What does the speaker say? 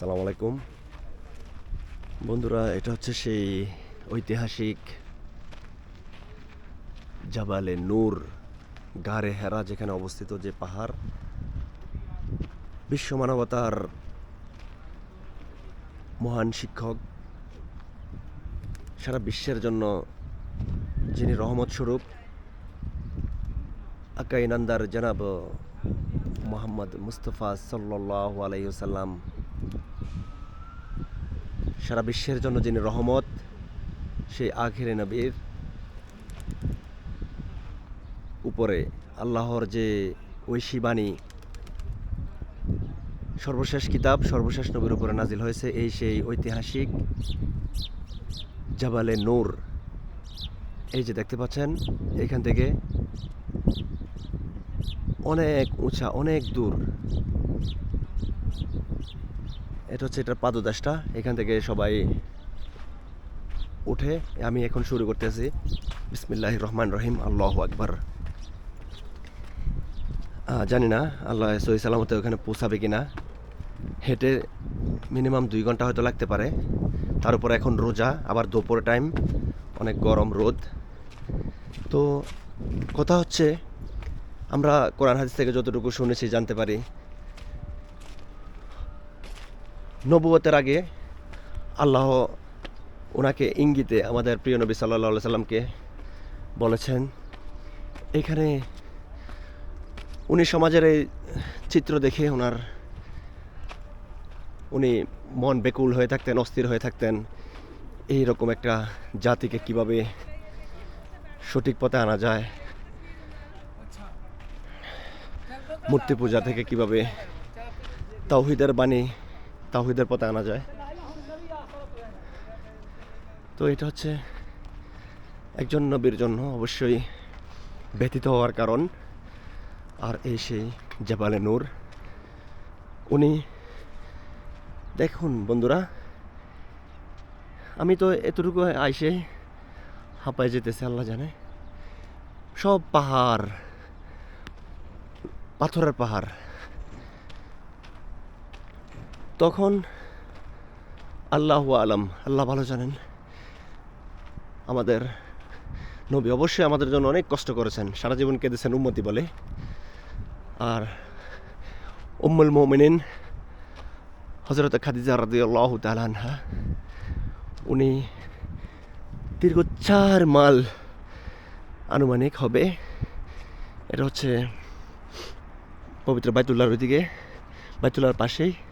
সালাম আলাইকুম বন্ধুরা, এটা হচ্ছে সেই ঐতিহাসিক জাবালে নূর গারে হেরা, যেখানে অবস্থিত যে পাহাড়। বিশ্ব মানবতার মহান শিক্ষক। সারা বিশ্বের জন্য যিনি রহমত স্বরূপ আকাইনান্দার জনাব মোহাম্মদ মুস্তফা সাল্লাহ আলাইসাল্লাম সারা বিশ্বের জন্য যিনি রহমত, সেই আখেরে নবীর উপরে আল্লাহর যে ঐশী বাণী, সর্বশেষ কিতাব, সর্বশেষ নবীর উপরে নাজিল হয়েছে, এই সেই ঐতিহাসিক জাবালে নূর। এই যে দেখতে পাচ্ছেন, এখান থেকে অনেক উঁচা, অনেক দূর এটা হচ্ছে এটার পাদদাসটা এখান থেকে সবাই উঠে, আমি এখন শুরু করতেছি। বিসমিল্লাহ রহমান রহিম, আল্লাহ আকবার। জানি না, আল্লাহ সহি সালামতে ওখানে পৌঁছাবে কিনা। হেঁটে মিনিমাম দুই ঘণ্টা হয়তো লাগতে পারে। তার উপর এখন রোজা, আবার দুপুর টাইম, অনেক গরম রোদ। তো কথা হচ্ছে, আমরা কোরআন হাদিস থেকে যতটুকু শুনেছি, জানতে পারি। নবুয়তের আগে আল্লাহ ওনাকে ইঙ্গিতে আমাদের প্রিয় নবী সাল্লাহ সাল্লামকে বলেছেন, এখানে উনি সমাজের এই চিত্র দেখে ওনার, উনি মন বেকুল হয়ে থাকতেন, অস্থির হয়ে থাকতেন এই রকম একটা জাতিকে কীভাবে সঠিক পথে আনা যায়, মূর্তি পূজা থেকে কীভাবে তাওহিদের বাণী তাওহিদের পথে আনা যায়। তো এটা হচ্ছে একজন নবীর জন্য অবশ্যই ব্যতীত হওয়ার কারণ। আর এই সেই জাবালে নূর। উনি, দেখুন বন্ধুরা, আমি তো এতটুকু আইসে হাঁপায় যেতেছে, আল্লাহ জানে। সব পাহাড়, পাথরের পাহাড়। তখন আল্লাহ আলম, আল্লাহ ভালো জানেন, আমাদের নবী অবশ্যই আমাদের জন্য অনেক কষ্ট করেছেন, সারা জীবন কেঁদেছেন উম্মতি বলে। আর উম্মুল মোমিনিন হজরত খাদিজা রাদি আল্লাহ তালানহা উনি দীর্ঘ চার মাল আনুমানিক হবে। এটা হচ্ছে পবিত্র বাইতুল্লাহর ওইদিকে, বাইতুল্লাহর পাশেই।